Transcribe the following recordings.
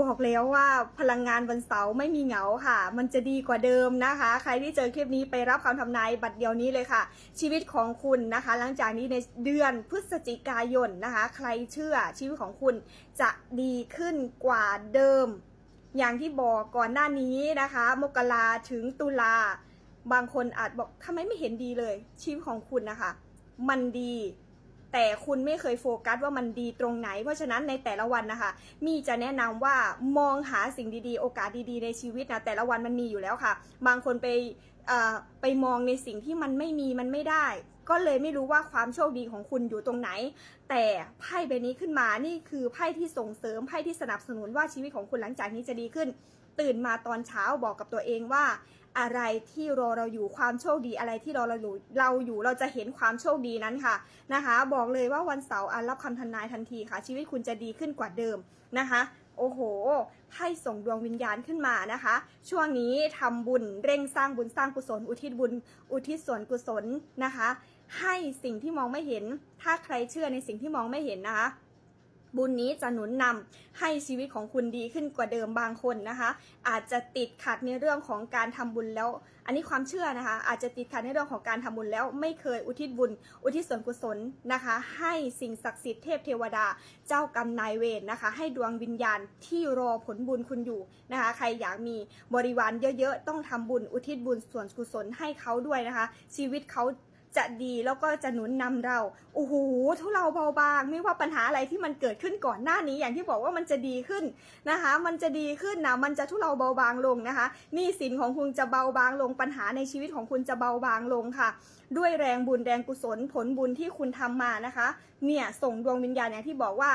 บอกแล้วว่าพลังงานวันเสาร์ไม่มีเหงาค่ะ มันจะดีกว่าเดิมนะคะ ใครที่เจอคลิปนี้ไปรับคำทำนายบัตรเดียวนี้เลยค่ะ ชีวิตของคุณนะคะ หลังจากนี้ในเดือนพฤศจิกายนนะคะ ใครเชื่อชีวิตของคุณจะดีขึ้นกว่าเดิม อย่างที่บอกก่อนหน้านี้นะคะ มกราถึงตุลาบางคนอาจบอกทำไมไม่เห็นดีเลย ชีวิตของคุณนะคะ มันดี แต่คุณไม่เคยโฟกัสว่ามันดีตรงไหน เพราะฉะนั้นในแต่ละวันนะคะ มีจะแนะนำว่ามองหาสิ่งดีๆ โอกาสดีๆ ในชีวิตนะแต่ละวันมันมีอยู่แล้วค่ะ บางคนไปไปมองในสิ่งที่มันไม่มีมันไม่ได้ ก็เลยไม่รู้ว่าความโชคดีของคุณอยู่ตรงไหน แต่ไพ่ใบนี้ขึ้นมานี่คือไพ่ที่ส่งเสริมไพ่ที่สนับสนุนว่าชีวิตของคุณหลังจากนี้จะดีขึ้น ตื่นมาตอนเช้าบอกกับตัวเองว่า อะไรที่รอเราอยู่ความโชคดีอะไรที่รอเราอยู่เราอยู่เราจะเห็นความโชคดีนั้นค่ะนะคะ บอกเลยว่าวันเสาร์อะรับคำทนายทันทีค่ะ ชีวิตคุณจะดีขึ้นกว่าเดิมนะคะโอ้โห ไพ่ส่งดวงวิญญาณขึ้นมานะคะ ช่วงนี้ทำบุญเร่งสร้างบุญสร้างกุศล อุทิศบุญ อุทิศส่วนกุศลนะคะ ให้สิ่งที่มองไม่เห็น ถ้าใครเชื่อในสิ่งที่มองไม่เห็นนะคะ บุญนี้จะหนุนนำให้ชีวิตของคุณดีขึ้นกว่าเดิมบางคนนะคะ อาจจะติดขัดในเรื่องของการทำบุญแล้ว อันนี้ความเชื่อนะคะ อาจจะติดขัดในเรื่องของการทำบุญแล้ว ไม่เคยอุทิศบุญ อุทิศส่วนกุศลนะคะ ให้สิ่งศักดิ์สิทธิ์เทพเทวดา เจ้ากรรมนายเวรนะคะ ให้ดวงวิญญาณที่รอผลบุญคุณอยู่นะคะ ใครอยากมีบริวารเยอะๆต้องทำบุญอุทิศบุญส่วนกุศลให้เขาด้วยนะคะ ชีวิตเขา จะดีแล้วก็จะหนุนนำเราโอ้โหทุเราเบาบางไม่ว่าปัญหาอะไรที่มันเกิดขึ้นก่อนหน้านี้อย่างที่บอกว่ามันจะดีขึ้นนะคะ มันจะดีขึ้นนะมันจะทุเราเบาบางลงนะคะหนี้สินของคุณจะเบาบางลง ปัญหาในชีวิตของคุณจะเบาบางลงค่ะ ด้วยแรงบุญแรงกุศลผลบุญที่คุณทำมานะคะ เนี่ยส่งดวงวิญญาณอย่างที่บอกว่า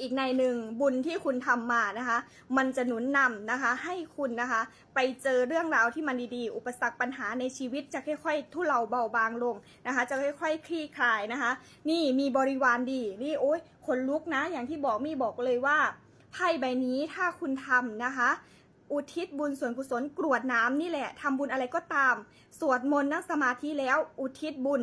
อีกในหนึ่งบุญที่คุณทำมานะคะ มันจะหนุนนำนะคะ ให้คุณนะคะ ไปเจอเรื่องราวที่มันดีๆ อุปสรรคปัญหาในชีวิตจะค่อยๆทุเลาเบาบางลงนะคะ จะค่อยๆคลี่คลายนะคะ นี่มีบริวารดีนี่โอ๊ยขนลุกนะ อย่างที่บอกมีบอกเลยว่าไพ่ใบนี้ถ้าคุณทำนะคะอุทิศบุญส่วนกุศลกรวดน้ำนี่แหละทำบุญอะไรก็ตาม สวดมนต์นั่งสมาธิแล้ว อุทิศบุญ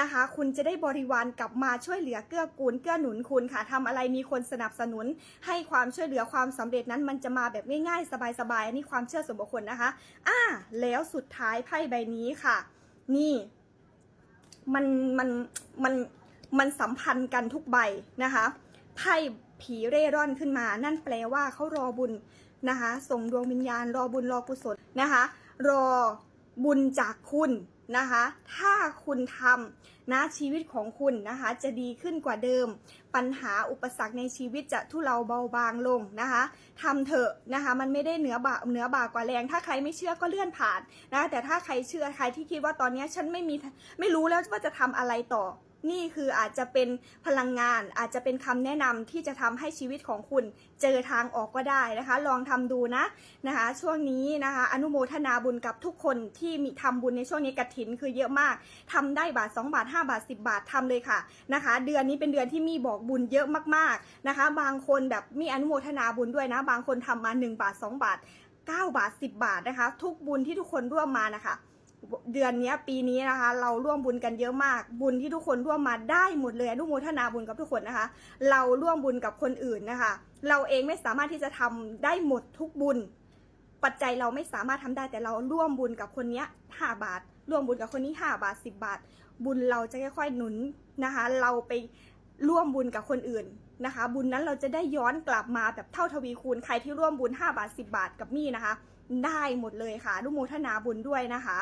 นะคะ คุณจะได้บริวารกลับมาช่วยเหลือเกื้อกูลเกื้อหนุนคุณค่ะทำอะไรมีคนสนับสนุน ให้ความช่วยเหลือความสำเร็จนั้นมันจะมาแบบง่ายๆ สบายๆอันนี้ความเชื่อส่วนบุคคลนะคะอ่าแล้วสุดท้ายไพ่ใบนี้ค่ะ นี่ มันมันมันมันสัมพันธ์กันทุกใบนะคะไพ่ผีเร่ร่อนขึ้นมา นั่นแปลว่าเขารอบุญนะคะ ส่งดวงวิญญาณ รอบุญรอกุศลนะคะ รอบุญจากคุณ นะคะ ถ้าคุณทำนะชีวิตของคุณนะคะ จะดีขึ้นกว่าเดิม ปัญหาอุปสรรคในชีวิตจะทุเลาเบาบางลงนะคะทำเถอะนะคะ มันไม่ได้เหนือบาเหนือบากว่าแรง ถ้าใครไม่เชื่อก็เลื่อนผ่านนะแต่ถ้าใครเชื่อใครที่คิดว่าตอนนี้ฉันไม่มีไม่รู้แล้วว่าจะทำอะไรต่อ นี่คืออาจจะเป็นพลังงาน อาจจะเป็นคำแนะนำที่จะทำให้ชีวิตของคุณเจอทางออกก็ได้นะคะ ลองทำดูนะนะคะ ช่วงนี้นะคะ อนุโมทนาบุญกับทุกคนที่มีทำบุญในช่วงนี้กระถินคือเยอะมากทำได้บาท 2 บาท 5 บาท 10 บาททำเลยค่ะนะคะ เดือนนี้เป็นเดือนที่มีบอกบุญเยอะมากๆนะคะ บางคนแบบมีอนุโมทนาบุญด้วยนะ บางคนทำมา 1 บาท 2 บาท9บาท 10 บาทนะคะ ทุกบุญที่ทุกคนร่วมมานะคะ เดือนนี้ปีนี้นะคะ เราร่วมบุญกันเยอะมาก บุญที่ทุกคนร่วมมาได้หมดเลยอนุโมทนาบุญกับทุกคนนะคะ เราร่วมบุญกับคนอื่นนะคะ เราเองไม่สามารถที่จะทำได้หมดทุกบุญ ปัจจัยเราไม่สามารถทำได้แต่เราร่วมบุญกับคนนี้ห้าบาท ร่วมบุญกับคนนี้ห้าบาทสิบบาท บุญเราจะค่อยๆหนุนนะคะ เราไปร่วมบุญกับคนอื่นนะคะ บุญนั้นเราจะได้ย้อนกลับมาแบบเท่าทวีคูณใครที่ร่วมบุญ 5 บาท 10 บาทกับมี่นะคะ ได้หมดเลยค่ะอนุโมทนาบุญด้วยนะคะ